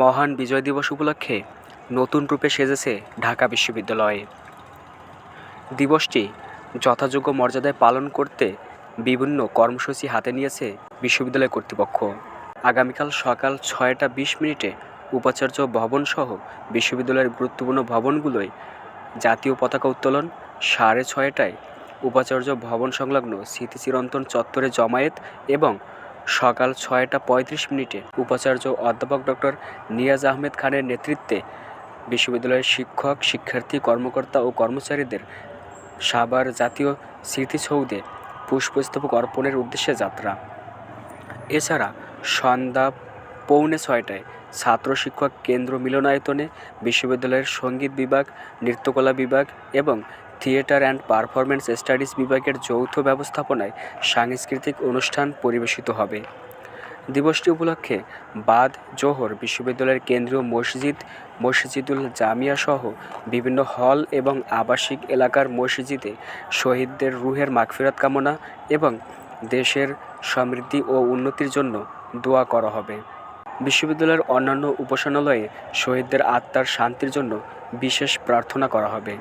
মহান বিজয় দিবস উপলক্ষে নতুন রূপে সেজেছে ঢাকা বিশ্ববিদ্যালয়ে। দিবসটি যথাযোগ্য মর্যাদায় পালন করতে বিভিন্ন কর্মসূচি হাতে নিয়েছে বিশ্ববিদ্যালয় কর্তৃপক্ষ। আগামীকাল সকাল ছয়টা বিশ মিনিটে উপাচার্য ভবনসহ বিশ্ববিদ্যালয়ের গুরুত্বপূর্ণ ভবনগুলোয় জাতীয় পতাকা উত্তোলন, সাড়ে ছয়টায় উপাচার্য ভবন সংলগ্ন স্মৃতিচিরন্তন চত্বরে জমায়েত এবং সকাল ছয়টা পঁয়ত্রিশ মিনিটে উপাচার্য অধ্যাপক ডক্টর নিয়াজ আহমেদ খানের নেতৃত্বে বিশ্ববিদ্যালয়ের শিক্ষক, শিক্ষার্থী, কর্মকর্তা ও কর্মচারীদের সাবার জাতীয় স্মৃতিসৌধে পুষ্পস্তবক অর্পণের উদ্দেশ্যে যাত্রা। এছাড়া সন্ধ্যা পৌনে ছয়টায় ছাত্র শিক্ষক কেন্দ্র মিলনায়তনে বিশ্ববিদ্যালয়ের সংগীত বিভাগ, নৃত্যকলা বিভাগ এবং থিয়েটার অ্যান্ড পারফরমেন্স স্টাডিজ বিভাগের যৌথ ব্যবস্থাপনায় সাংস্কৃতিক অনুষ্ঠান পরিবেশিত হবে। দিবসটি উপলক্ষে বাদ, জোহর বিশ্ববিদ্যালয়ের কেন্দ্রীয় মসজিদ, মসজিদুল জামিয়া সহ বিভিন্ন হল এবং আবাসিক এলাকার মসজিদে শহীদদের রুহের মাগফিরাত কামনা এবং দেশের সমৃদ্ধি ও উন্নতির জন্য দোয়া করা হবে। বিশ্ববিদ্যালয়ের অন্যান্য উপাসনালয়ে শহীদদের আত্মার শান্তির জন্য বিশেষ প্রার্থনা করা হবে।